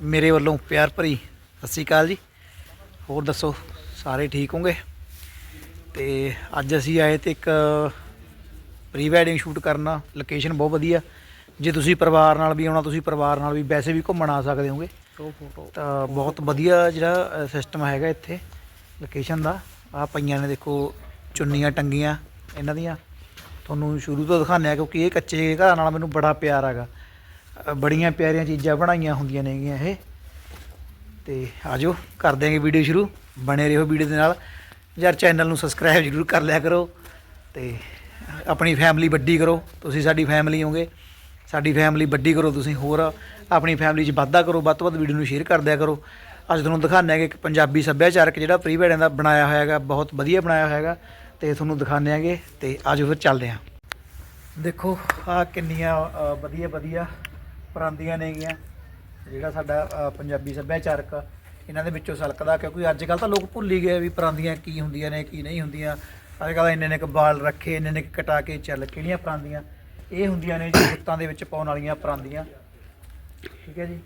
ਮੇਰੇ ਵੱਲੋਂ ਪਿਆਰ ਭਰੀ ਸਤਿ ਸ਼੍ਰੀ ਅਕਾਲ ਜੀ। ਹੋਰ ਦੱਸੋ, ਸਾਰੇ ਠੀਕ ਹੋਗੇ ਤੇ ਅੱਜ ਅਸੀਂ ਆਏ ਤੇ ਇੱਕ ਪ੍ਰੀ ਵੈਡਿੰਗ ਸ਼ੂਟ ਕਰਨਾ ਲੋਕੇਸ਼ਨ ਬਹੁਤ ਵਧੀਆ। ਜੇ ਤੁਸੀਂ ਪਰਿਵਾਰ ਨਾਲ ਵੀ ਆਉਣਾ, ਤੁਸੀਂ ਪਰਿਵਾਰ ਨਾਲ ਵੀ ਵੈਸੇ ਵੀ ਘੁੰਮਣ ਆ ਸਕਦੇ ਹੋਗੇ। ਤਾਂ ਬਹੁਤ ਵਧੀਆ ਜਿਹੜਾ ਸਿਸਟਮ ਹੈਗਾ ਇੱਥੇ ਲੋਕੇਸ਼ਨ ਦਾ। ਆ ਪਈਆਂ ਨੇ ਦੇਖੋ, ਚੁੰਨੀਆਂ ਟੰਗੀਆਂ, ਇਹਨਾਂ ਦੀਆਂ। ਤੁਹਾਨੂੰ ਸ਼ੁਰੂ ਤੋਂ ਦਿਖਾਉਂਦੇ ਆ ਕਿਉਂਕਿ ਇਹ ਕੱਚੇ ਘਰਾਂ ਨਾਲ ਮੈਨੂੰ ਬੜਾ ਪਿਆਰ ਹੈਗਾ। ਬੜੀਆਂ ਪਿਆਰੀਆਂ ਚੀਜ਼ਾਂ ਬਣਾਈਆਂ ਹੁੰਦੀਆਂ ਨੇਗੀਆਂ ਇਹ। ਤੇ ਆਜੋ, ਕਰ ਦਿਆਂਗੇ ਵੀਡੀਓ ਸ਼ੁਰੂ। ਬਣੇ ਰਹੋ ਵੀਡੀਓ ਦੇ ਨਾਲ। ਯਾਰ ਚੈਨਲ ਨੂੰ ਸਬਸਕ੍ਰਾਈਬ ਜ਼ਰੂਰ ਕਰ ਲਿਆ ਕਰੋ ਤੇ ਆਪਣੀ ਫੈਮਿਲੀ ਵੱਡੀ ਕਰੋ। ਤੁਸੀਂ ਸਾਡੀ ਫੈਮਿਲੀ ਹੋਗੇ ਸਾਡੀ ਫੈਮਿਲੀ ਵੱਡੀ ਕਰੋ ਤੁਸੀਂ ਹੋਰ। ਆਪਣੀ ਫੈਮਿਲੀ 'ਚ ਵਾਧਾ ਕਰੋ। ਵੱਧ ਤੋਂ ਵੱਧ ਵੀਡੀਓ ਨੂੰ ਸ਼ੇਅਰ ਕਰ ਦਿਆ ਕਰੋ। ਅੱਜ ਤੁਹਾਨੂੰ ਦਿਖਾਉਂਦੇ ਹੈਗੇ ਕਿ ਇੱਕ ਪੰਜਾਬੀ ਸੱਭਿਆਚਾਰਕ ਜਿਹੜਾ ਪ੍ਰੀ ਵੈਡਿੰਗ ਦਾ ਬਣਾਇਆ ਹੋਇਆ ਹੈਗਾ ਬਹੁਤ ਵਧੀਆ ਬਣਾਇਆ ਹੋਇਆ ਹੈਗਾ ਤੇ ਤੁਹਾਨੂੰ ਦਿਖਾਉਂਦੇ ਹੈਗੇ ਤੇ ਆਜੋ ਫਿਰ ਚੱਲਦੇ ਹਾਂ। ਦੇਖੋ ਆ ਕਿੰਨੀਆਂ ਵਧੀਆ ਵਧੀਆ ਪਰਾਂਦੀਆਂ ਨੇਗੀਆਂ ਜਿਹੜਾ ਸਾਡਾ ਅ, ਪੰਜਾਬੀ ਸੱਭਿਆਚਾਰਕ ਆ, ਇਹਨਾਂ ਦੇ ਵਿੱਚੋਂ ਸਲਕਦਾ ਕਿਉਂਕਿ ਅੱਜ ਕੱਲ੍ਹ ਤਾਂ ਲੋਕ ਭੁੱਲ ਹੀ ਗਏ ਵੀ ਪਰਾਂਦੀਆਂ ਕੀ ਹੁੰਦੀਆਂ ਨੇ ਕੀ ਨਹੀਂ ਹੁੰਦੀਆਂ। ਅੱਜ ਕੱਲ੍ਹ ਇੰਨੇ ਨੇ ਕ ਬਾਲ ਰੱਖੇ ਇੰਨੇ ਨੇ ਕੁ ਕਟਾ ਕੇ ਚੱਲ ਕਿਹੜੀਆਂ ਪਰਾਂਦੀਆਂ? ਇਹ ਹੁੰਦੀਆਂ ਨੇ ਜੀ ਗੁੱਤਾਂ ਦੇ ਵਿੱਚ ਪਾਉਣ ਵਾਲੀਆਂ ਪਰਾਂਦੀਆਂ। ਠੀਕ ਹੈ ਜੀ?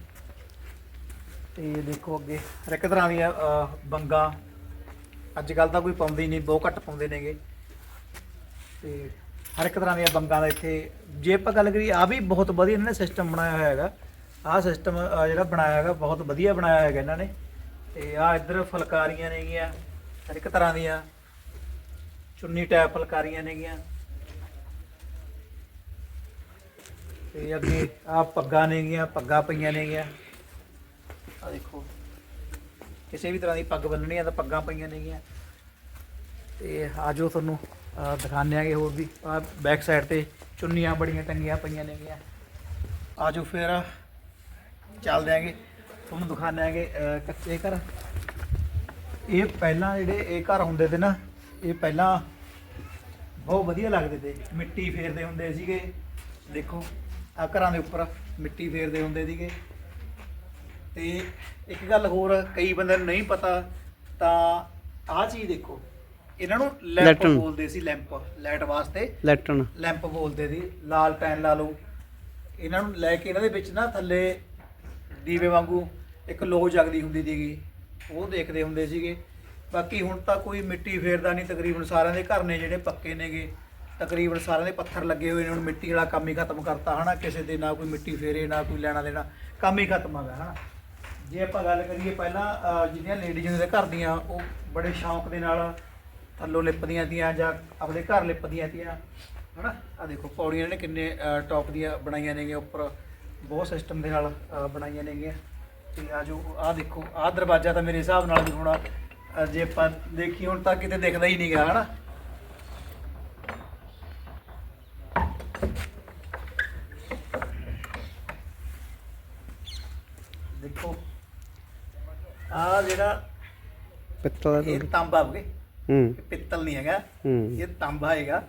ਤੇ ਦੇਖੋ ਅੱਗੇ ਹਰ ਇੱਕ ਤਰ੍ਹਾਂ ਦੀਆਂ ਅ, ਬੰਗਾ। ਅੱਜ ਕੱਲ ਤਾਂ ਕੋਈ ਪਾਉਂਦੇ ਹੀ ਨਹੀਂ ਬਹੁਤ ਘੱਟ ਪਾਉਂਦੇ ਨੇਗੇ। ਤੇ ਹਰ ਇੱਕ ਤਰ੍ਹਾਂ ਦੀਆਂ ਬੰਗਾਂ ਦਾ ਇੱਥੇ, ਜੇ ਆਪਾਂ ਗੱਲ ਕਰੀਏ ਆ ਵੀ ਬਹੁਤ ਵਧੀਆ ਇਹਨਾਂ ਨੇ ਸਿਸਟਮ ਬਣਾਇਆ ਹੋਇਆ ਹੈਗਾ। ਆਹ ਸਿਸਟਮ ਜਿਹੜਾ ਬਣਾਇਆ ਹੈਗਾ, ਬਹੁਤ ਵਧੀਆ ਬਣਾਇਆ ਹੈਗਾ ਇਹਨਾਂ ਨੇ। ਤੇ ਆ ਇੱਧਰ ਫੁਲਕਾਰੀਆਂ ਨੇਗੀਆਂ ਹਰ ਇੱਕ ਤਰ੍ਹਾਂ ਦੀਆਂ। ਚੁੰਨੀ ਟੈਪ ਫੁਲਕਾਰੀਆਂ ਨੇਗੀਆਂ ਤੇ ਅੱਗੇ ਆ ਪੱਗਾਂ ਨੇਗੀਆਂ ਪੱਗਾਂ ਪਈਆਂ ਨੇਗੀਆਂ ਆ ਦੇਖੋ, ਕਿਸੇ ਵੀ ਤਰ੍ਹਾਂ ਦੀ ਪੱਗ ਬੰਨਣੀ ਆ ਤਾਂ ਪੱਗਾਂ ਪਈਆਂ ਨੇਗੀਆਂ ਤੇ ਆਜੋ ਤੁਹਾਨੂੰ ਅਹ, ਦਿਖਾਉਂਦੇ ਆਂਗੇ ਹੋਰ ਵੀ। ਆ ਬੈਕ ਸਾਈਡ ਤੇ ਚੁੰਨੀਆਂ ਬੜੀਆਂ ਟੰਗੀਆਂ ਪਈਆਂ ਨੇਗੀਆਂ। ਆਜੋ ਫਿਰ ਚੱਲਦੇ ਆਂਗੇ। ਤੁਹਾਨੂੰ ਦਿਖਾਉਂਦੇ ਆਂਗੇ ਕੱਚੇ ਘਰ। ਇਹ ਪਹਿਲਾਂ ਜਿਹੜੇ ਇਹ ਘਰ ਹੁੰਦੇ ਤੇ ਨਾ ਇਹ ਪਹਿਲਾਂ ਬਹੁਤ ਵਧੀਆ ਲੱਗਦੇ ਤੇ। ਮਿੱਟੀ ਫੇਰਦੇ ਹੁੰਦੇ ਸੀਗੇ। ਦੇਖੋ ਆ ਘਰਾਂ ਦੇ ਉੱਪਰ ਮਿੱਟੀ ਫੇਰਦੇ ਹੁੰਦੇ ਸੀਗੇ। ਤੇ ਇੱਕ ਗੱਲ ਹੋਰ ਕਈ ਬੰਦਿਆਂ ਨੂੰ ਨਹੀਂ ਪਤਾ ਤਾਂ ਆਹ ਚੀਜ਼ ਦੇਖੋ। ਇਹਨਾਂ ਨੂੰ ਲੈਂਪ ਲੈਟਰਨ। ਬੋਲਦੇ ਸੀ ਲੈਂਪ ਲਾਈਟ ਵਾਸਤੇ। ਲੈਟਰਨ। ਲੈਂਪ ਬੋਲਦੇ ਸੀ ਲਾਲ ਪੈਨ ਲਾ ਲਓ। ਇਹਨਾਂ ਨੂੰ ਲੈ ਕੇ ਇਹਨਾਂ ਦੇ ਵਿੱਚ ਨਾ ਥੱਲੇ ਦੀਵੇ ਵਾਂਗੂ ਇੱਕ ਲੋ ਜਗਦੀ ਹੁੰਦੀ ਸੀਗੀ ਉਹ ਦੇਖਦੇ ਹੁੰਦੇ ਸੀਗੇ। ਬਾਕੀ ਹੁਣ ਤਾਂ ਕੋਈ ਮਿੱਟੀ ਫੇਰਦਾ ਨਹੀਂ ਤਕਰੀਬਨ ਸਾਰਿਆਂ ਦੇ ਘਰ ਨੇ ਜਿਹੜੇ ਪੱਕੇ ਨੇਗੇ। ਤਕਰੀਬਨ ਸਾਰਿਆਂ ਦੇ ਪੱਥਰ ਲੱਗੇ ਹੋਏ ਨੇ ਹੁਣ ਮਿੱਟੀ ਵਾਲਾ ਕੰਮ ਹੀ ਖਤਮ ਕਰਤਾ ਹਨਾ? ਕਿਸੇ ਦੇ ਨਾ ਕੋਈ ਮਿੱਟੀ ਫੇਰੇ ਨਾ ਕੋਈ ਲੈਣਾ ਦੇਣਾ ਕੰਮ ਹੀ ਖਤਮ ਆ ਗਿਆ ਹਨਾ? ਜੇ ਆਪਾਂ ਗੱਲ ਕਰੀਏ ਪਹਿਲਾਂ ਅਹ, ਜਿਹੜੀਆਂ ਲੇਡੀਜ਼ ਦੇ ਘਰ ਦੀਆਂ ਉਹ ਬੜੇ ਸ਼ੌਂਕ ਦੇ ਨਾਲ ਥੱਲੋਂ ਲਿਪਦੀਆਂ ਤੀਆਂ ਜਾਂ ਆਪਣੇ ਘਰ ਲਿਪਦੀਆਂ ਤੀਆਂ ਹਨਾ? ਆ ਦੇਖੋ ਪੌੜੀਆਂ ਨੇ ਕਿੰਨੇ ਟੌਪ ਦੀਆਂ ਬਣਾਈਆਂ ਨੇਗੀਆਂ ਉੱਪਰ। ਬਹੁਤ ਸਿਸਟਮ ਦੇ ਨਾਲ ਬਣਾਈਆਂ ਨੇਗੀਆਂ। ਤੇ ਆ ਜੋ ਆ ਦੇਖੋ ਆ ਦਰਵਾਜ਼ਾ ਤਾਂ ਮੇਰੇ ਹਿਸਾਬ ਨਾਲ ਵੀ ਹੁਣ ਜੇ ਆਪਾਂ ਦੇਖੀ ਹੁਣ ਤਾਂ ਕਿਤੇ ਦਿਖਦਾ ਹੀ ਨਹੀਂ ਗਿਆ ਹਨਾ? ਦੇਖੋ ਆ ਜਿਹੜਾ ਪਿੱਤਲ ਦਾ ਇਹ ਤਾਂਬਾ ਹੋਗੇ ਹੂੰ। ਪਿੱਤਲ ਨਹੀਂ ਹੈਗਾ। ਹੂੰ। ਇਹ ਤਾਂਬਾ ਹੈਗਾ।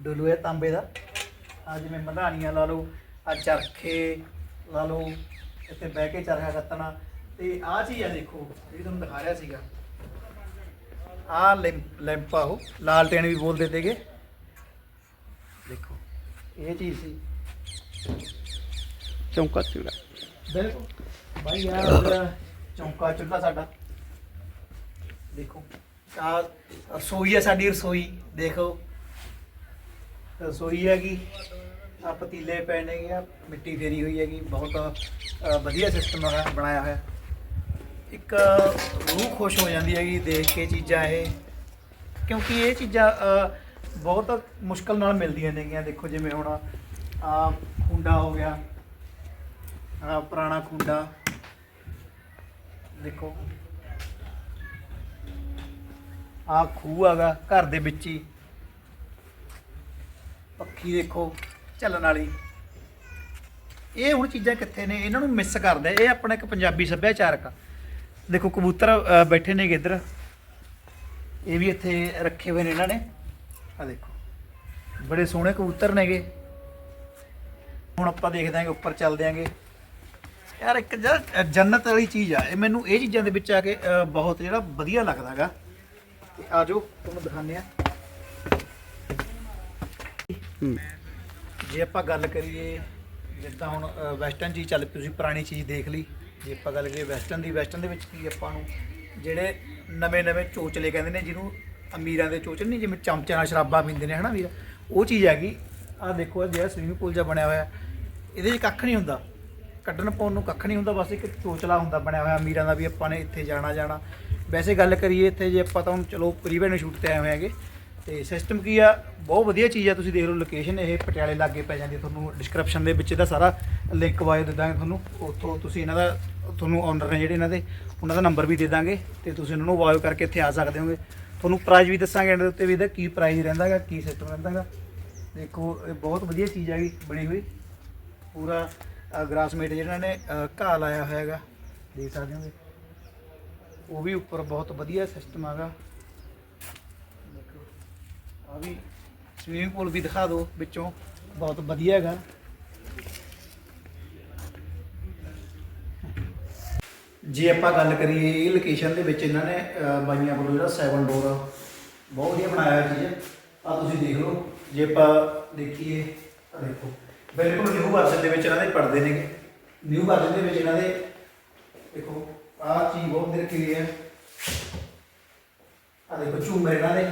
ਡੋਲੂ ਹੈ ਤਾਂਬੇ ਦਾ। ਆ ਜਿਵੇਂ ਮਧਾਣੀਆਂ ਲਾ ਲਓ ਆ ਚਰਖੇ ਲਾ ਲਓ ਇੱਥੇ ਬਹਿ ਕੇ ਚਰਖਾ ਕੱਤਣਾ। ਤੇ ਆ ਚੀਜ਼ ਆ ਦੇਖੋ ਜਿਹੜੀ ਤੁਹਾਨੂੰ ਦਿਖਾ ਰਿਹਾ ਸੀਗਾ। ਆ ਲੈਂਪਾ ਉਹ। ਲਾਲਟੇਨ ਵੀ ਬੋਲਦੇ ਤੇਗੇ ਦੇਖੋ ਇਹ ਚੀਜ਼ ਸੀ। ਚੌਂਕਾ ਚੂੜਾ। ਬਿਲਕੁਲ। ਭਾਈ ਯਾਰ ਚੌਂਕਾ ਚੁੱਲ੍ਹਾ ਸਾਡਾ। ਦੇਖੋ। ਆ ਰਸੋਈ ਹੈ ਸਾਡੀ ਰਸੋਈ ਦੇਖੋ। ਰਸੋਈ ਹੈਗੀ ਆ ਪਤੀਲੇ ਪਏ ਨੇਗੇ ਆ ਮਿੱਟੀ ਫੇਰੀ ਹੋਈ ਹੈਗੀ ਬਹੁਤ ਅ, ਵਧੀਆ ਸਿਸਟਮ ਹੈਗਾ ਬਣਾਇਆ ਹੋਇਆ। ਇੱਕ ਰੂਹ ਖੁਸ਼ ਹੋ ਜਾਂਦੀ ਹੈਗੀ ਦੇਖ ਕੇ ਚੀਜ਼ਾਂ ਇਹ। ਕਿਉਂਕਿ ਇਹ ਚੀਜ਼ਾਂ ਅ, ਬਹੁਤ ਮੁਸ਼ਕਲ ਨਾਲ ਮਿਲਦੀਆਂ ਨੇਗੀਆਂ ਦੇਖੋ ਜਿਵੇਂ ਹੁਣ ਆ ਖੁੰਡਾ ਹੋ ਗਿਆ ਆ ਪੁਰਾਣਾ ਖੁੰਡਾ। ਦੇਖੋ। ਆ ਖੂਹ ਹੈਗਾ ਘਰ ਦੇ ਵਿੱਚ ਹੀ। ਪੱਖੀ ਦੇਖੋ, ਚੱਲਣ ਵਾਲੀ। ਇਹ ਹੁਣ ਚੀਜ਼ਾਂ ਕਿੱਥੇ ਨੇ? ਇਹਨਾਂ ਨੂੰ ਮਿਸ ਕਰਦੇ। ਇਹ ਆਪਣਾ ਇੱਕ ਪੰਜਾਬੀ ਸੱਭਿਆਚਾਰਕ ਆ। ਦੇਖੋ, ਕਬੂਤਰ ਬੈਠੇ ਨੇਗੇ ਇੱਧਰ। ਇਹ ਵੀ ਇੱਥੇ ਰੱਖੇ ਹੋਏ ਨੇ ਇਹਨਾਂ ਨੇ। ਆ ਦੇਖੋ। ਬੜੇ ਸੋਹਣੇ ਕਬੂਤਰ ਨੇਗੇ। ਹੁਣ ਆਪਾਂ ਦੇਖਦੇ ਆਂਗੇ, ਉੱਪਰ ਚੱਲਦੇ ਆਂਗੇ। ਯਾਰ ਇੱਕ ਜੰਨਤ ਵਾਲੀ ਚੀਜ਼ ਆ। ਇਹ ਮੈਨੂੰ ਇਹ ਚੀਜ਼ਾਂ ਦੇ ਵਿੱਚ ਆ ਕੇ ਬਹੁਤ ਜਿਹੜਾ ਵਧੀਆ ਲੱਗਦਾਗਾ ਤੇ ਆ ਜਾਓ ਤੁਹਾਨੂੰ ਦਿਖਾਉਂਦੇ ਆ ਜੇ ਆਪਾਂ ਗੱਲ ਕਰੀਏ ਜਿੱਦਾਂ ਹੁਣ ਵੈਸਟਰਨ ਚੀਜ਼ ਚੱਲ ਪਈ ਤੁਸੀਂ ਪੁਰਾਣੀ ਚੀਜ਼ ਦੇਖ ਲਈ। ਜੇ ਆਪਾਂ ਗੱਲ ਕਰੀਏ ਵੈਸਟਰਨ ਦੀ ਵੈਸਟਰਨ ਦੇ ਵਿੱਚ ਕੀ ਆਪਾਂ ਨੂੰ ਜਿਹੜੇ ਨਵੇਂ ਨਵੇਂ ਚੋਚਲੇ ਕਹਿੰਦੇ ਨੇ ਜਿਹਨੂੰ ਅਮੀਰਾਂ ਦੇ ਚੋਚਲੇ ਨਹੀਂ ਜਿਵੇਂ ਚਮਚੇ ਨਾਲ ਸ਼ਰਾਬਾਂ ਪੀਂਦੇ ਨੇ ਹਨਾ ਵੀਰ? ਉਹ ਚੀਜ਼ ਹੈਗੀ। ਆਹ ਦੇਖੋ ਜਿਹੜਾ ਸਵਿਮਿੰਗ ਪੂਲ ਜਿਹਾ ਬਣਿਆ ਹੋਇਆ ਇਹਦੇ 'ਚ ਕੱਖ ਨਹੀਂ ਹੁੰਦਾ। ਕੱਢਣ ਪਾਉਣ ਨੂੰ ਕੱਖ ਨਹੀਂ ਹੁੰਦਾ ਬਸ ਇੱਕ ਚੋਚਲਾ ਹੁੰਦਾ ਬਣਿਆ ਹੋਇਆ ਅਮੀਰਾਂ ਦਾ ਵੀ ਆਪਾਂ ਨੇ ਇੱਥੇ ਜਾਣਾ ਜਾਣਾ ਵੈਸੇ ਗੱਲ ਕਰੀਏ ਇੱਥੇ ਜੇ ਆਪਾਂ ਤਾਂ ਹੁਣ ਚਲੋ ਪ੍ਰੀ ਸ਼ੂਟ ਤੇ ਆਏ ਹੋਏ ਹੈਗੇ, ਤੇ ਸਿਸਟਮ ਕੀ ਆ? ਬਹੁਤ ਵਧੀਆ ਚੀਜ਼ ਆ, ਤੁਸੀਂ ਦੇਖ ਲਓ ਲੋਕੇਸ਼ਨ ਇਹ ਪਟਿਆਲੇ ਲਾਗੇ ਪੈ ਜਾਂਦੀ ਹੈ ਤੁਹਾਨੂੰ ਡਿਸਕ੍ਰਿਪਸ਼ਨ ਦੇ ਵਿੱਚ ਇਹਦਾ ਸਾਰਾ ਲਿੰਕ ਵਾਇਓ ਦੇ ਦਾਂਗੇ ਤੁਹਾਨੂੰ, ਉੱਥੋਂ ਤੁਸੀਂ ਇਹਨਾਂ ਦਾ, ਤੁਹਾਨੂੰ ਓਨਰ ਨੇ ਜਿਹੜੇ ਇਹਨਾਂ ਦੇ, ਉਹਨਾਂ ਦਾ ਨੰਬਰ ਵੀ ਦੇ ਦਾਂਗੇ, ਤੇ ਤੁਸੀਂ ਉਹਨਾਂ ਨੂੰ ਵਾਇਓ ਕਰਕੇ ਇੱਥੇ ਆ ਸਕਦੇ ਹੋਗੇ। ਤੁਹਾਨੂੰ ਪ੍ਰਾਈਜ਼ ਵੀ ਦੱਸਾਂਗੇ ਇਹਦੇ ਉੱਤੇ ਵੀ ਇਹਦਾ ਕੀ ਪ੍ਰਾਈਜ਼ ਰਹਿੰਦਾ ਹੈਗਾ ਕੀ ਸਿਸਟਮ ਰਹਿੰਦਾ ਹੈਗਾ ਦੇਖੋ, ਇਹ ਬਹੁਤ ਵਧੀਆ ਚੀਜ਼ ਹੈਗੀ ਬਣੀ ਹੋਈ। ਪੂਰਾ ਗ੍ਰਾਸਮੇਟ ਜਿਹੜਾ ਨੇ ਘਾਹ ਲਾਇਆ ਹੋਇਆ ਹੈਗਾ ਦੇਖ ਸਕਦੇ ਹੋਗੇ। ਉਹ ਵੀ ਉੱਪਰ ਬਹੁਤ ਵਧੀਆ ਸਿਸਟਮ ਹੈਗਾ। ਦੇਖੋ ਆ ਵੀ ਸਵੀਮਿੰਗ ਪੂਲ ਵੀ ਦਿਖਾ ਦਿਓ ਵਿੱਚੋਂ, ਬਹੁਤ ਵਧੀਆ ਹੈਗਾ। ਜੇ ਆਪਾਂ ਗੱਲ ਕਰੀਏ ਇਹ ਲੋਕੇਸ਼ਨ ਦੇ ਵਿੱਚ ਇਹਨਾਂ ਨੇ ਬਾਈਆਂ ਵੱਲੋਂ ਜਿਹੜਾ 7 ਡੋਰ ਬਹੁਤ ਵਧੀਆ ਬਣਾਇਆ ਹੋਇਆ ਚੀਜ਼ ਆ। ਤੁਸੀਂ ਦੇਖ ਲਓ, ਜੇ ਆਪਾਂ ਦੇਖੀਏ ਤਾਂ ਦੇਖੋ, ਬਿਲਕੁਲ ਨਿਊ ਵਰਜ਼ਨ ਦੇ ਵਿੱਚ ਇਹਨਾਂ ਦੇ ਪੜਦੇ ਨੇ ਨਿਊ ਵਰਜ਼ਨ ਦੇ ਵਿੱਚ ਇਹਨਾਂ ਦੇ, ਦੇਖੋ ਆਹ ਚੀਜ਼ ਬਹੁਤ ਦੇਰ ਕੀ ਹੈ। ਆ ਦੇਖੋ ਝੂਮਰ ਇਹਨਾਂ ਦੇ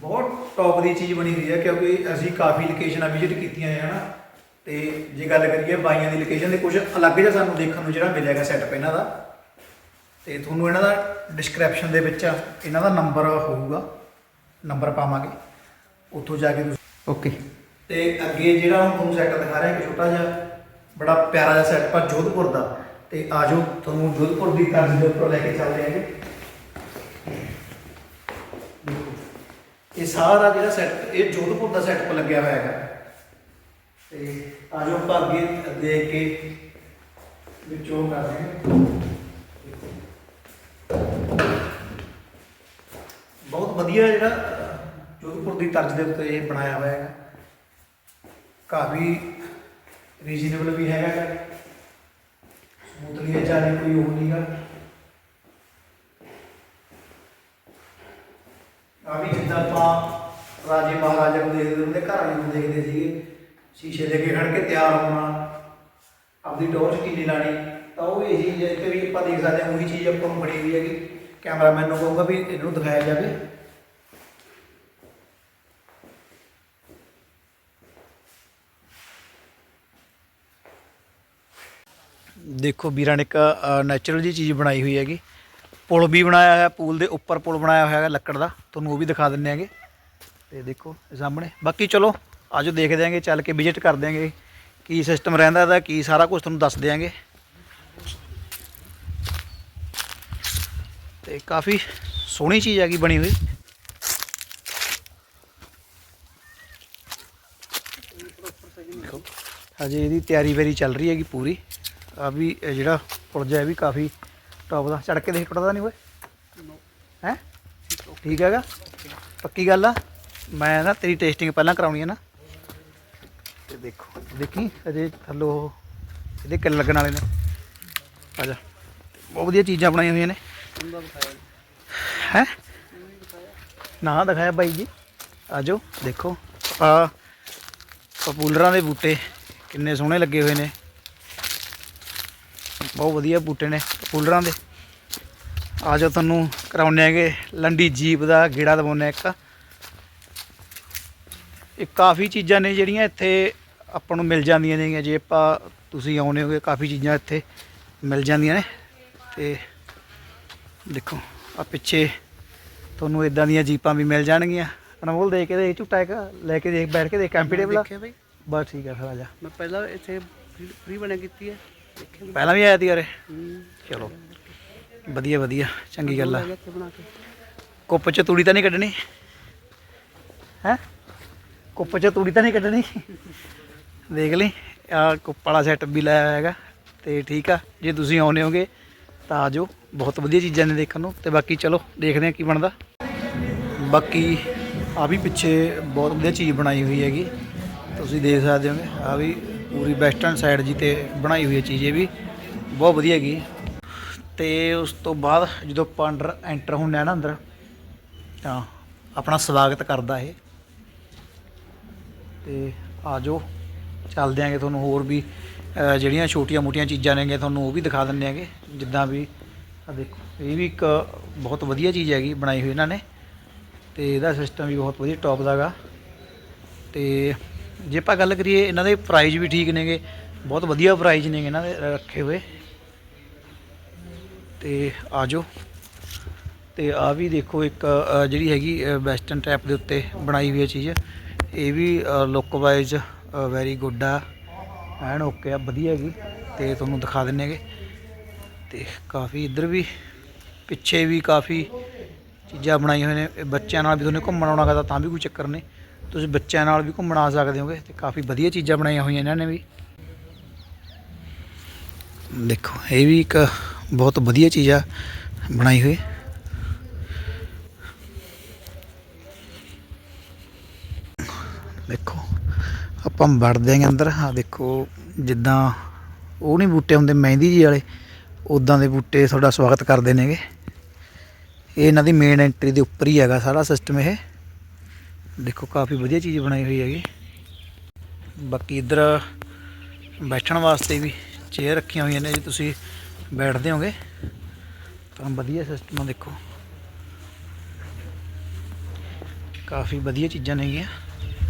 ਬਹੁਤ ਟੌਪ ਦੀ ਚੀਜ਼ ਬਣੀ ਹੋਈ ਹੈ ਕਿਉਂਕਿ ਅਸੀਂ ਕਾਫੀ ਲੋਕੇਸ਼ਨਾਂ ਵਿਜ਼ਿਟ ਕੀਤੀਆਂ ਹੈ ਹਨਾ ਤੇ ਜੇ ਗੱਲ ਕਰੀਏ ਬਾਈਆਂ ਦੀ ਲੋਕੇਸ਼ਨ ਦੇ ਕੁਝ ਅਲੱਗ ਜਿਹਾ ਸਾਨੂੰ ਦੇਖਣ ਨੂੰ ਜਿਹੜਾ ਮਿਲੇਗਾ ਸੈਟਅਪ ਇਹਨਾਂ ਦਾ। ਤੇ ਤੁਹਾਨੂੰ ਇਹਨਾਂ ਦਾ ਡਿਸਕ੍ਰਿਪਸ਼ਨ ਦੇ ਵਿੱਚ ਇਹਨਾਂ ਦਾ ਨੰਬਰ ਹੋਊਗਾ। ਨੰਬਰ ਪਾਵਾਂਗੇ। ਉੱਥੋਂ ਜਾ ਕੇ ਤੁਸੀਂ ਓਕੇ ਤੇ ਅੱਗੇ ਜਿਹੜਾ ਹੁਣ ਤੁਹਾਨੂੰ ਸੈਟ ਦਿਖਾ ਰਿਹਾ ਇੱਕ ਛੋਟਾ ਜਿਹਾ ਬੜਾ ਪਿਆਰਾ ਜਿਹਾ ਸੈਟ ਆ ਜੋਧਪੁਰ ਦਾ। ਤੇ ਆਜੋ, ਤੁਹਾਨੂੰ ਜੋਧਪੁਰ ਦੀ ਤਰਜ਼ ਦੇ ਉੱਪਰ ਲੈ ਕੇ ਚੱਲਦੇ ਹੈਗੇ। ਇਹ ਸਾਰਾ ਜਿਹੜਾ ਸੈਟ ਇਹ ਜੋਧਪੁਰ ਦਾ ਸੈਟਅਪ ਲੱਗਿਆ ਹੋਇਆ ਹੈਗਾ। ਤੇ ਆਜੋ ਆਪਾਂ ਅੱਗੇ ਦੇਖ ਕੇ ਵਿੱਚੋਂ ਕਰਦੇ ਹਾਂ ਬਹੁਤ ਵਧੀਆ ਜਿਹੜਾ ਜੋਧਪੁਰ ਦੀ ਤਰਜ਼ ਦੇ ਉੱਤੇ ਇਹ ਬਣਾਇਆ ਹੋਇਆ ਹੈਗਾ। ਕਾਫੀ ਰੀਜ਼ਨੇਬਲ ਵੀ ਹੈਗਾ ਗਾ। ਸਮੂਥਲੀ ਹੈ ਚਾਲੇ ਕੋਈ ਉਹ ਨਹੀਂਗਾ ਆ ਵੀ ਜਿੱਦਾਂ ਆਪਾਂ ਰਾਜੇ ਮਹਾਰਾਜਾ ਨੂੰ ਦੇਖਦੇ ਹੁੰਦੇ, ਘਰ ਵਾਲੇ ਨੂੰ ਦੇਖਦੇ ਸੀਗੇ, ਸ਼ੀਸ਼ੇ ਦੇ ਕੇ ਖੜ ਕੇ ਤਿਆਰ ਹੋਣਾ, ਆਪਦੀ ਟੌਰਚ ਕਿੰਨੀ ਲਾਣੀ ਤਾਂ ਉਹ ਇਹ ਚੀਜ਼ ਵੀ ਆਪਾਂ ਦੇਖ ਸਕਦੇ ਹਾਂ, ਉਹੀ ਚੀਜ਼ ਆਪਾਂ ਨੂੰ ਬਣੀ ਹੋਈ ਹੈਗੀ ਕੈਮਰਾਮੈਨ ਨੂੰ ਕਹੂੰਗਾ ਵੀ ਇਹਨੂੰ ਦਿਖਾਇਆ ਜਾਵੇ ਦੇਖੋ ਵੀਰਾਂ ਨੇ ਇੱਕ ਨੈਚੁਰਲ ਜੀ ਚੀਜ਼ ਬਣਾਈ ਹੋਈ ਹੈਗੀ। ਪੁਲ ਵੀ ਬਣਾਇਆ ਹੋਇਆ, ਪੂਲ ਦੇ ਉੱਪਰ ਪੁਲ ਬਣਾਇਆ ਹੋਇਆ ਹੈਗਾ ਲੱਕੜ ਦਾ। ਤੁਹਾਨੂੰ ਉਹ ਵੀ ਦਿਖਾ ਦਿੰਨੇ ਆਂਗੇ ਤੇ ਦੇਖੋ, ਇਹ ਸਾਹਮਣੇ। ਬਾਕੀ ਚਲੋ, ਆਜੋ ਦੇਖ ਦਿਆਂਗੇ ਚੱਲ ਕੇ ਵਿਜ਼ਿਟ ਕਰ ਦਿਆਂਗੇ। ਕੀ ਸਿਸਟਮ ਰਹਿੰਦਾ ਇਹਦਾ, ਕੀ ਸਾਰਾ ਕੁਝ ਤੁਹਾਨੂੰ ਦੱਸ ਦਿਆਂਗੇ। ਤੇ ਕਾਫੀ ਸੋਹਣੀ ਚੀਜ਼ ਹੈਗੀ ਬਣੀ ਹੋਈ। ਦੇਖੋ, ਹਜੇ ਇਹਦੀ ਤਿਆਰੀ ਵੇਰੀ ਚੱਲ ਰਹੀ ਹੈਗੀ ਪੂਰੀ। ਆ ਵੀ ਇਹ ਜਿਹੜਾ ਪੁਰਜਾ ਹੈ ਵੀ ਕਾਫੀ ਟੌਪ ਦਾ। ਚੜ ਕੇ ਦੇਖ ਟੁੱਟਦਾ ਨਹੀਂ ਓਏ? ਹੈ? ਠੀਕ ਹੈਗਾ? ਪੱਕੀ ਗੱਲ ਆ। ਮੈਂ ਨਾ ਤੇਰੀ ਟੇਸਟਿੰਗ ਪਹਿਲਾਂ ਕਰਾਉਣੀ ਹੈ ਨਾ। ਤੇ ਦੇਖੋ, ਦੇਖੀ? ਅਜੇ ਥੱਲੋ ਇਹਦੇ ਕਿੱਲ ਲੱਗਣ ਵਾਲੇ ਨੇ। ਆ ਜਾ। ਬਹੁਤ ਵਧੀਆ ਚੀਜ਼ਾਂ ਬਣਾਈਆਂ ਹੋਈਆਂ ਨੇ। ਹੈ? ਨਾ ਦਿਖਾਇਆ ਬਾਈ ਜੀ। ਆਜੋ ਦੇਖੋ। ਆ ਪਪੂਲਰਾਂ ਦੇ ਬੂਟੇ ਕਿੰਨੇ ਸੋਹਣੇ ਲੱਗੇ ਹੋਏ ਨੇ। ਬਹੁਤ ਵਧੀਆ ਬੂਟੇ ਨੇ ਪਪੂਲਰਾਂ ਦੇ। ਆਜੋ ਤੁਹਾਨੂੰ ਕਰਾਉਣੇ ਹੈਗੇ ਲੰਡੀ ਜੀਪ ਦਾ ਗੇੜਾ ਦਵਾਉਣੇ ਇੱਕ। ਇਹ ਕਾਫੀ ਚੀਜ਼ਾਂ ਨੇ ਜਿਹੜੀਆਂ ਇੱਥੇ ਆਪਾਂ ਨੂੰ ਮਿਲ ਜਾਂਦੀਆਂ ਨੇਗੀਆਂ। ਜੇ ਆਪਾਂ ਤੁਸੀਂ ਆਉਨੇ ਹੋਗੇ ਕਾਫੀ ਚੀਜ਼ਾਂ ਇੱਥੇ ਮਿਲ ਜਾਂਦੀਆਂ ਨੇ। ਤੇ ਦੇਖੋ ਆ ਪਿੱਛੇ ਤੁਹਾਨੂੰ ਇਦਾਂ ਦੀਆਂ ਜੀਪਾਂ ਵੀ ਮਿਲ ਜਾਣਗੀਆਂ। ਅਨਮੋਲ ਦੇ ਕੇ ਦੇ ਝੁੱਟਾ ਇੱਕ ਲੈ ਕੇ ਦੇਖ ਬੈਠ ਕੇ ਦੇਖ ਕੰਫਰਟੇਬਲ ਆ। ਬਸ ਠੀਕ ਆ ਫਿਰ ਆ ਜਾ। ਮੈਂ ਪਹਿਲਾਂ ਇੱਥੇ ਫ੍ਰੀ ਬਣਿਆ ਕੀਤੀ ਹੈ। ਪਹਿਲਾਂ ਵੀ ਆਇਆ ਤੀ ਯਾਰੇ ਚਲੋ, ਵਧੀਆ ਵਧੀਆ, ਚੰਗੀ ਗੱਲ ਆ। ਕੁੱਪ ਚ ਤੂੜੀ ਤਾਂ ਨਹੀਂ ਕੱਢਣੀ? ਹੈ? ਕੁੱਪ ਚ ਤੂੜੀ ਤਾਂ ਨਹੀਂ ਕੱਢਣੀ? ਦੇਖ ਲਈ, ਆ ਕੁੱਪ ਵਾਲਾ ਸੈਟ ਵੀ ਲਾਇਆ ਹੋਇਆ ਹੈਗਾ, ਤੇ ਠੀਕ ਆ, ਜੇ ਤੁਸੀਂ ਆਉਨੇ ਹੋਗੇ, ਤਾਂ ਆ ਜਾਓ। ਬਹੁਤ ਵਧੀਆ ਚੀਜ਼ਾਂ ਨੇ ਦੇਖਣ ਨੂੰ, ਤੇ ਬਾਕੀ ਚਲੋ, ਦੇਖਦੇ ਆ ਕੀ ਬਣਦਾ। ਬਾਕੀ ਆ ਵੀ ਪਿੱਛੇ ਬਹੁਤ ਵਧੀਆ ਚੀਜ਼ ਬਣਾਈ ਹੋਈ ਹੈਗੀ, ਤੁਸੀਂ ਦੇਖ ਸਕਦੇ ਹੋਗੇ, ਆ ਵੀ ਪੂਰੀ ਵੈਸਟਰਨ ਸਾਈਡ ਜੀ ਤੇ ਬਣਾਈ ਹੋਈ ਹੈ ਚੀਜ਼ ਇਹ ਵੀ। ਬਹੁਤ ਵਧੀਆ ਹੈਗੀ। ਤੇ ਉਸ ਤੋਂ ਬਾਅਦ ਜਦੋਂ ਆਪਾਂ ਅੰਡਰ ਐਂਟਰ ਹੁੰਦੇ ਆ ਨਾ ਅੰਦਰ, ਤਾਂ ਆਪਣਾ ਸਵਾਗਤ ਕਰਦਾ ਇਹ। ਤੇ ਆ ਜਾਓ ਚੱਲਦੇ ਆਂਗੇ ਤੁਹਾਨੂੰ ਹੋਰ ਵੀ ਜਿਹੜੀਆਂ ਛੋਟੀਆਂ-ਮੋਟੀਆਂ ਚੀਜ਼ਾਂ ਨੇਗੇ ਤੁਹਾਨੂੰ ਉਹ ਵੀ ਦਿਖਾ ਦਿੰਦੇ ਆਂਗੇ। ਜਿੱਦਾਂ ਵੀ ਆ ਦੇਖੋ, ਇਹ ਵੀ ਇੱਕ ਬਹੁਤ ਵਧੀਆ ਚੀਜ਼ ਹੈਗੀ ਬਣਾਈ ਹੋਈ ਇਹਨਾਂ ਨੇ। ਤੇ ਇਹਦਾ ਸਿਸਟਮ ਵੀ ਬਹੁਤ ਵਧੀਆ ਟੌਪ ਦਾਗਾ ਤੇ ਜੇ ਆਪਾਂ ਗੱਲ ਕਰੀਏ, ਇਹਨਾਂ ਦੇ ਪ੍ਰਾਈਜ਼ ਵੀ ਠੀਕ ਨੇਗੇ, ਬਹੁਤ ਵਧੀਆ ਪ੍ਰਾਈਜ਼ ਨੇਗੇ ਇਹਨਾਂ ਦੇ ਰੱਖੇ ਹੋਏ। ਤੇ ਆਜੋ। ਤੇ ਆ ਵੀ ਦੇਖੋ ਇੱਕ ਜਿਹੜੀ ਹੈਗੀ ਵੈਸਟਰਨ ਟਾਈਪ ਦੇ ਉੱਤੇ ਬਣਾਈ ਹੋਈ ਹੈ ਚੀਜ਼। ਇਹ ਵੀ ਲੁੱਕ ਵਾਈਜ਼ ਵੈਰੀ ਗੁੱਡ ਆ। ਐਨ ਓਕੇ ਆ, ਵਧੀਆ ਹੈਗੀ। ਤੇ ਤੁਹਾਨੂੰ ਦਿਖਾ ਦਿੰਨੇ ਹੈਗੇ। ਤੇ ਕਾਫੀ ਇੱਧਰ ਵੀ, ਪਿੱਛੇ ਵੀ ਕਾਫੀ ਚੀਜ਼ਾਂ ਬਣਾਈਆਂ ਹੋਈਆਂ ਨੇ। ਬੱਚਿਆਂ ਨਾਲ ਵੀ ਤੁਹਾਨੂੰ ਘੁੰਮਣ ਆਉਣਾ ਗਾ ਤਾਂ ਵੀ ਕੋਈ ਚੱਕਰ ਨਹੀਂ। ਤੁਸੀਂ ਬੱਚਿਆਂ ਨਾਲ ਵੀ ਘੁੰਮਣ ਆ ਸਕਦੇ ਹੋਗੇ ਤੇ ਕਾਫੀ ਵਧੀਆ ਚੀਜ਼ਾਂ ਬਣਾਈਆਂ ਹੋਈਆਂ ਇਹਨਾਂ ਨੇ ਵੀ। ਦੇਖੋ, ਇਹ ਵੀ ਇੱਕ ਬਹੁਤ ਵਧੀਆ ਚੀਜ਼ ਆ, ਬਣਾਈ ਹੋਈ। ਦੇਖੋ, ਆਪਾਂ ਵੜਦੇ ਆਂਗੇ ਅੰਦਰ। ਆ ਦੇਖੋ, ਜਿੱਦਾਂ ਉਹ ਨਹੀਂ ਬੂਟੇ ਹੁੰਦੇ, ਮਹਿੰਦੀ ਜੀ ਵਾਲੇ ਉਦਾਂ ਦੇ ਬੂਟੇ ਤੁਹਾਡਾ ਸਵਾਗਤ ਕਰਦੇ ਨੇਗੇ। ਇਹ ਇਹਨਾਂ ਦੀ ਮੇਨ ਐਂਟਰੀ ਦੇ ਉੱਪਰ ਹੀ ਹੈਗਾ ਸਾਰਾ ਸਿਸਟਮ ਇਹ। ਦੇਖੋ, ਕਾਫੀ ਵਧੀਆ ਚੀਜ਼ ਬਣਾਈ ਹੋਈ ਹੈਗੀ। ਬਾਕੀ ਇੱਧਰ ਬੈਠਣ ਵਾਸਤੇ ਵੀ ਚੇਅਰ ਰੱਖੀਆਂ ਹੋਈਆਂ ਨੇ, ਜੀ ਤੁਸੀਂ ਬੈਠਦੇ ਹੋਗੇ, ਤਾਂ ਵਧੀਆ ਸਿਸਟਮ ਆ ਦੇਖੋ। ਕਾਫੀ ਵਧੀਆ ਚੀਜ਼ਾਂ ਨੇਗੀਆਂ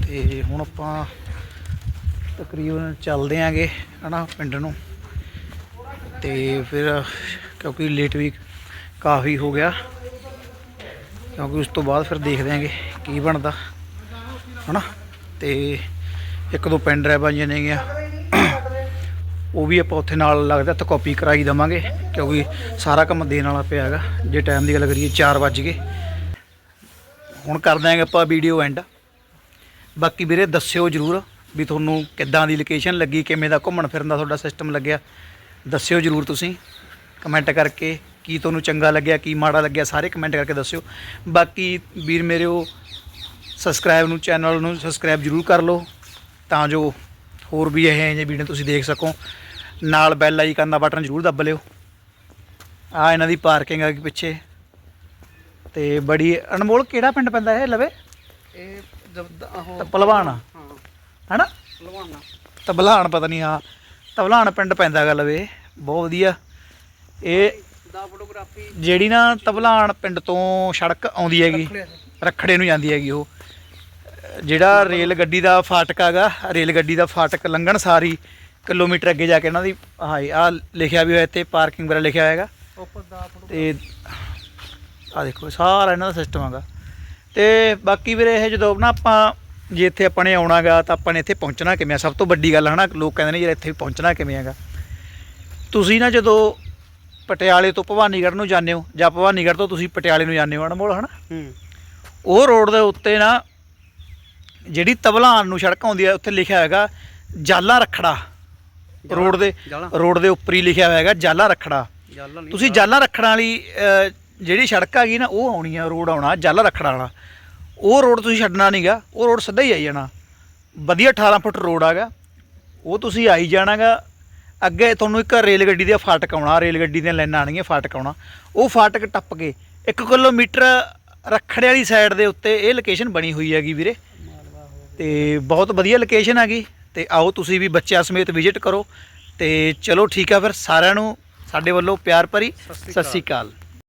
ਤੇ ਹੁਣ ਆਪਾਂ ਤਕਰੀਬਨ ਚੱਲਦੇ ਆਂਗੇ, ਹਨਾ, ਪਿੰਡ ਨੂੰ। ਤੇ ਫਿਰ ਕਿਉਂਕਿ ਲੇਟ ਵੀ ਕਾਫੀ ਹੋ ਗਿਆ, ਕਿਉਂਕਿ ਉਸ ਤੋਂ ਬਾਅਦ ਫਿਰ ਦੇਖਦੇ ਆਂਗੇ ਕੀ ਬਣਦਾ। ਹਨਾ? ਤੇ ਇੱਕ ਦੋ ਪੈਨ ਡਰਾਈਵਾਂ ਜਿਹੀਆਂ ਨੇਗੀਆਂ ਉਹ ਵੀ ਆਪਾਂ ਉੱਥੇ ਨਾਲ ਲੱਗਦਾ, ਤੇ ਕਾਪੀ ਕਰਾਈ ਦਵਾਂਗੇ, ਕਿਉਂਕਿ ਸਾਰਾ ਕੰਮ ਦੇਣ ਵਾਲਾ ਪਿਆ ਹੈਗਾ। ਜੇ ਟਾਈਮ ਦੀ ਗੱਲ ਕਰੀਏ 4 ਵੱਜ ਗਏ। ਹੁਣ ਕਰ ਦਿਆਂਗੇ ਆਪਾਂ ਵੀਡੀਓ ਐਂਡ ਬਾਕੀ ਵੀਰੇ, ਦੱਸਿਓ ਜਰੂਰ ਵੀ ਤੁਹਾਨੂੰ ਕਿੱਦਾਂ ਦੀ ਲੋਕੇਸ਼ਨ ਲੱਗੀ, ਕਿਵੇਂ ਦਾ ਘੁੰਮਣ ਫਿਰਨ ਦਾ ਤੁਹਾਡਾ ਸਿਸਟਮ ਲੱਗਿਆ। ਦੱਸਿਓ ਜਰੂਰ ਤੁਸੀਂ। ਕਮੈਂਟ ਕਰਕੇ ਕੀ ਤੁਹਾਨੂੰ ਚੰਗਾ ਲੱਗਿਆ, ਕੀ ਮਾੜਾ ਲੱਗਿਆ, ਸਾਰੇ ਕਮੈਂਟ ਕਰਕੇ ਦੱਸਿਓ। ਬਾਕੀ ਵੀਰ ਮੇਰੇ ਉਹ ਸਬਸਕ੍ਰਾਈਬ ਨੂੰ ਚੈਨਲ ਨੂੰ ਸਬਸਕ੍ਰਾਈਬ ਜਰੂਰ ਕਰ ਲਓ ਤਾਂ ਜੋ ਹੋਰ ਵੀ ਇਹ ਜਿਹੇ ਵੀਡੀਓ ਤੁਸੀਂ ਦੇਖ ਸਕੋ। ਨਾਲ ਬੈਲ ਆਈਕਨ ਦਾ ਬਟਨ ਜਰੂਰ ਦੱਬ ਲਿਓ। ਆ ਇਹਨਾਂ ਦੀ ਪਾਰਕਿੰਗ ਆ ਪਿੱਛੇ। ਤੇ ਬੜੀ ਅਨਮੋਲ ਕਿਹੜਾ ਪਿੰਡ ਪੈਂਦਾ ਇਹ ਲਵੇ? ਇਹ ਉਹ ਤਾਂ ਭਲਵਾਨ ਹਾਂ। ਹੈਨਾ? ਲਵਾਣਾ ਤਬਲਾਨ ਪਤਾ ਨਹੀਂ ਹਾਂ। ਤਬਲਾਨ ਪਿੰਡ ਪੈਂਦਾ ਗੱਲ ਵੇ ਬਹੁਤ ਵਧੀਆ। ਇਹ ਦਾ ਫੋਟੋਗ੍ਰਾਫੀ ਜਿਹੜੀ ਨਾ ਤਬਲਾਨ ਪਿੰਡ ਤੋਂ ਸੜਕ ਆਉਂਦੀ ਹੈਗੀ। ਰਖੜੇ ਨੂੰ ਜਾਂਦੀ ਹੈਗੀ ਉਹ। ਜਿਹੜਾ ਰੇਲ ਗੱਡੀ ਦਾ ਫਾਟਕ ਹੈਗਾ, ਰੇਲ ਗੱਡੀ ਦਾ ਫਾਟਕ ਲੰਘਣ ਸਾਰੀ ਕਿਲੋਮੀਟਰ ਅੱਗੇ ਜਾ ਕੇ ਇਹਨਾਂ ਦੀ ਹਾਈ ਆ ਲਿਖਿਆ ਵੀ ਹੋਇਆ ਇੱਥੇ, ਪਾਰਕਿੰਗ ਵਗੈਰਾ ਲਿਖਿਆ ਹੋਇਆ ਹੈਗਾ। ਉੱਪਰ ਤੇ ਆ ਦੇਖੋ, ਸਾਰਾ ਇਹਨਾਂ ਦਾ ਸਿਸਟਮ ਹੈਗਾ। ਤੇ ਬਾਕੀ ਵੀਰੇ ਇਹ ਜਦੋਂ ਨਾ ਆਪਾਂ, ਜੇ ਇੱਥੇ ਆਪਾਂ ਨੇ ਆਉਣਾਗਾ ਤਾਂ ਆਪਾਂ ਨੇ ਇੱਥੇ ਪਹੁੰਚਣਾ ਕਿਵੇਂ ਆ? ਸਭ ਤੋਂ ਵੱਡੀ ਗੱਲ ਹੈ ਨਾ, ਲੋਕ ਕਹਿੰਦੇ ਨੇ ਯਾਰ ਇੱਥੇ ਪਹੁੰਚਣਾ ਕਿਵੇਂ ਹੈਗਾ? ਤੁਸੀਂ ਨਾ ਜਦੋਂ ਪਟਿਆਲੇ ਤੋਂ ਭਵਾਨੀਗੜ੍ਹ ਨੂੰ ਜਾਂਦੇ ਹੋ, ਜਾਂ ਭਵਾਨੀਗੜ੍ਹ ਤੋਂ ਤੁਸੀਂ ਪਟਿਆਲੇ ਨੂੰ ਜਾਂਦੇ ਹੋ ਅਨਮੋਲ, ਹਨਾ? ਹੂੰ। ਉਹ ਰੋਡ ਦੇ ਉੱਤੇ ਨਾ ਜਿਹੜੀ ਤਬਲਾਨ ਨੂੰ ਸੜਕ ਆਉਂਦੀ ਹੈ ਉੱਥੇ ਲਿਖਿਆ ਹੋਏਗਾ ਜਾਲਾ ਰਖੜਾ। ਰੋਡ ਦੇ ਰੋਡ ਦੇ ਉੱਪਰ ਹੀ ਲਿਖਿਆ ਹੋਇਆ ਹੈਗਾ ਜਾਲਾ ਰਖੜਾ। ਤੁਸੀਂ ਜਾਲਾਂ ਰੱਖਣ ਵਾਲੀ ਜਿਹੜੀ ਸੜਕ ਹੈਗੀ ਨਾ ਉਹ ਆਉਣੀ ਆ ਰੋਡ ਆਉਣਾ ਜਾਲਾਂ ਰੱਖਣ ਵਾਲਾ। ਉਹ ਰੋਡ ਤੁਸੀਂ ਛੱਡਣਾ ਨਹੀਂਗਾ ਉਹ ਰੋਡ ਸਿੱਧਾ ਹੀ ਆਈ ਜਾਣਾ। ਵਧੀਆ 18 ਫੁੱਟ ਰੋਡ ਆਗਾ ਉਹ ਤੁਸੀਂ ਆਈ ਜਾਣਾਗਾ ਅੱਗੇ ਤੁਹਾਨੂੰ ਇੱਕ ਰੇਲ ਗੱਡੀ ਦਾ ਫਾਟਕ ਆਉਣਾ ਰੇਲ ਗੱਡੀ ਦੀਆਂ ਲਾਈਨਾਂ ਆਣਗੀਆਂ ਫਾਟਕ ਆਉਣਾ। ਉਹ ਫਾਟਕ ਟੱਪ ਕੇ 1 ਕਿਲੋਮੀਟਰ ਰੱਖੜੇ ਵਾਲੀ ਸਾਈਡ ਦੇ ਉੱਤੇ ਇਹ ਲੋਕੇਸ਼ਨ ਬਣੀ ਹੋਈ ਹੈਗੀ ਵੀਰੇ। ਤੇ ਬਹੁਤ ਵਧੀਆ ਲੋਕੇਸ਼ਨ ਹੈਗੀ। ਤੇ ਆਓ ਤੁਸੀਂ ਵੀ ਬੱਚਿਆਂ ਸਮੇਤ ਵਿਜ਼ਿਟ ਕਰੋ। ਤੇ ਚਲੋ ਠੀਕ ਆ ਫਿਰ ਸਾਰਿਆਂ ਨੂੰ ਸਾਡੇ ਵੱਲੋਂ ਪਿਆਰ ਭਰੀ ਸਤਿ ਸ੍ਰੀ ਅਕਾਲ।